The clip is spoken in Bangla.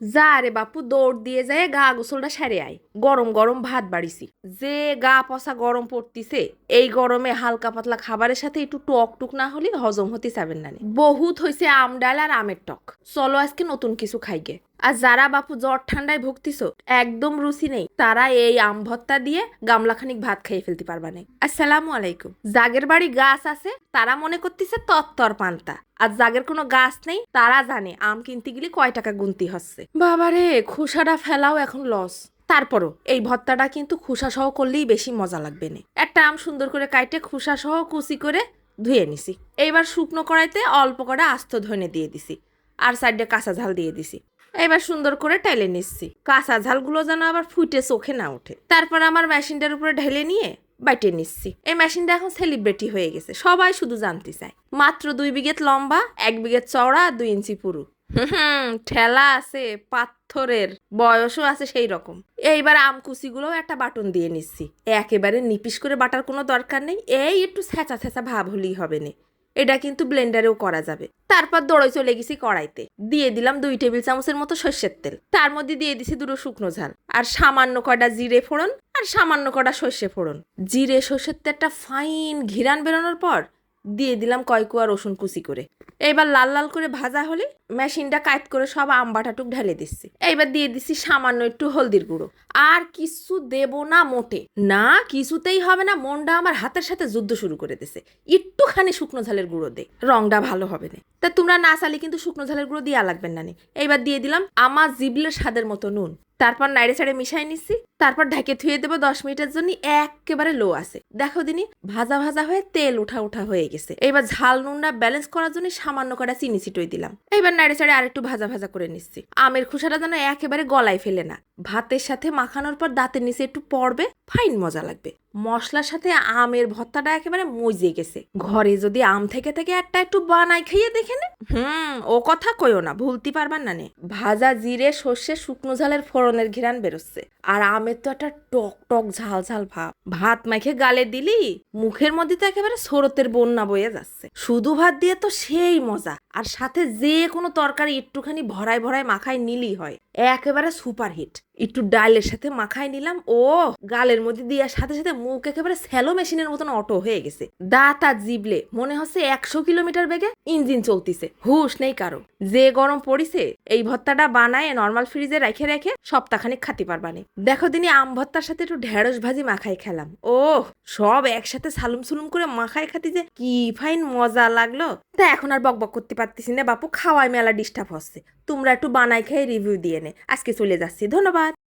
যা রে বাপু, দৌড় দিয়ে যায়, গা গোসলটা সেরে আয়। গরম গরম ভাত বাড়িছি। যে গা পচা গরম পড়তিছে, এই গরমে হালকা পাতলা খাবারের সাথে একটু টক টুক না হলে হজম হতে চাবেন না বহুত হয়েছে আম ডাল আর আমের টক। চলো আজকে নতুন কিছু খাইগে। আর যারা বাপু জ্বর ঠান্ডায় ভুগতিস একদম রুচি নেই। তারা এই আম ভত্তা দিয়ে গামলাখানিক ভাত খেয়ে ফেলতে পারবা না। আসসালামু আলাইকুম। জাগের বাড়ি গাছ আছে, তারা মনে করতেছে তত্তর পান্তা। আর জাগের কোনো গাছ নেই, তারা জানে আম কিনতে গেলে কয় টাকা গুনতি হচ্ছে। বাবারে খোসাটা ফেলাও এখন লস। তারপরও এই ভত্তাটা কিন্তু খোসা সহ করলেই বেশি মজা লাগবে না। একটা আম সুন্দর করে কাইটে খোসা সহ কুচি করে ধুয়ে নিছি। এইবার শুকনো কড়াইতে অল্প করে আস্ত ধনে দিয়ে দিছি। আর সাইডে কাঁচা ঝাল দিয়ে দিছি। এবার সুন্দর করে টেলে নিচ্ছি। কাঁচা ঝালগুলো যেন আবার ফুটে চোখে না ওঠে। তারপর আমার মেশিনটার উপরে ঢেলে নিয়ে বাইটে নিচ্ছি। এই মেশিনটা এখন সেলিব্রিটি হয়ে গেছে। সবাই শুধু জানতে চায়। মাত্র দুই বিঘেত লম্বা, এক বিঘেত চওড়া, দুই ইঞ্চি পুরু। হুম, ঠেলা আছে, পাথরের, বয়সও আছে সেই রকম। এইবার আমকুচিগুলোও একটা বাটন দিয়ে নিচ্ছি। একেবারে নিপিস করে বাটার কোনো দরকার নেই। এই একটু ছ্যাঁচা ছ্যাঁচা ভাব হলেই হবে না। এটা কিন্তু ব্লেন্ডারেও করা যাবে। তারপর দড়াই চলে গেছি কড়াইতে। দিয়ে দিলাম দুই টেবিল চামচের মতো সর্ষের তেল। তার মধ্যে দিয়ে দিছি দুটো শুকনো ঝাল। আর সামান্য কটা জিরে ফোড়ন আর সামান্য কটা সর্ষে ফোড়ন। জিরে সর্ষের তেলটা ফাইন ঘিরান বেরোনোর পর দিয়ে দিলাম কয়কুয়া রসুন কুচি করে। এইবার লাল লাল করে ভাজা হলে মেশিনটা কাইট করে সব আম বাটাটুক ঢেলে দিচ্ছি। এইবার দিয়ে দিচ্ছি সামান্য একটু হলদির গুঁড়ো। আর কিছু দেব না মোটে। না, কিছুতেই হবে না, মনটা আমার হাতের সাথে যুদ্ধ শুরু করে দিছে। একটুখানি শুকনো ঝালের গুঁড়ো দে, রংটা ভালো হবে না। তা তোমরা না চালে কিন্তু শুকনো ঝালের গুঁড়ো দিয়া লাগবেন না নি। এইবার দিয়ে দিলাম আমার জিবলের স্বাদের মতো নুন। তারপর নাইড়ে ছাড়ে মিশাই নিচ্ছি। তারপর ঢেকে থুয়ে দেবো দশ মিনিটের জন্য, একেবারে লো আছে। দেখো দিনি, ভাজা ভাজা হয়ে তেল উঠা উঠা হয়ে গেছে। এবার ঝাল নুনটা ব্যালেন্স করার জন্য সামান্য কটা চিনি চিটোই দিলাম। এবার নাইড়ে ছাড়ে আরেকটু ভাজা ভাজা করে নিচ্ছি। আমের খোসাটা যেন একেবারে গলায় ফেলে না। ভাতের সাথে মাখানোর পর দাঁতের নিচে একটু পড়বে ফাইন মজা লাগবে। মশলার সাথে আমের ভর্তাটা একেবারে মজে গেছে। ঘরে যদি আম থেকে থেকে একটা একটু বানাই খাইয়ে দেখে নে। হুম, ও কথা কইও না, ভুলতে পারবার না নে। ভাজা জিরে, সর্ষে, শুকনো ঝালের ফোড়নের ঘিরান বেরোচ্ছে। আর আমের তো একটা টক টক ঝাল ঝাল ভাব। ভাত মাখে গালে দিলি, মুখের মধ্যে তো একেবারে সরতের বন্যা বয়ে যাচ্ছে। শুধু ভাত দিয়ে তো সেই মজা, আর সাথে যে কোনো তরকারি একটুখানি ভরায় ভরায় মাখায় নিলি হয়। একেবারে সুপার হিট একটু ডালের সাথে মাখায় নিলাম। ও, গালের মধ্যে দেওয়ার সাথে সাথে মুখ একেবারে স্যালো মেশিনের মতন অটো হয়ে গেছে। দাঁত আর জিবলে, মনে হচ্ছে একশো কিলোমিটার বেগে ইঞ্জিন চলতিছে। হুশ নেই কারও। যে গরম পড়িছে, এই ভত্তাটা বানায় নর্মাল ফ্রিজে রেখে রেখে সপ্তাহখানিক খাতে পারবানি। দেখো দিনই আম ভত্তার সাথে একটু ঢেঁড়স ভাজি মাখাই খেলাম। ও সব একসাথে সালুম সুলুম করে মাখাই খাতি যে কি ফাইন মজা লাগল। তা এখন আর বকবক করতে পারতেছি না বাপু খাওয়াই মেলা ডিস্টার্ব হচ্ছে। তোমরা একটু বানাই খেয়ে রিভিউ দিয়ে নে। আজকে চলে যাচ্ছি। ধন্যবাদ।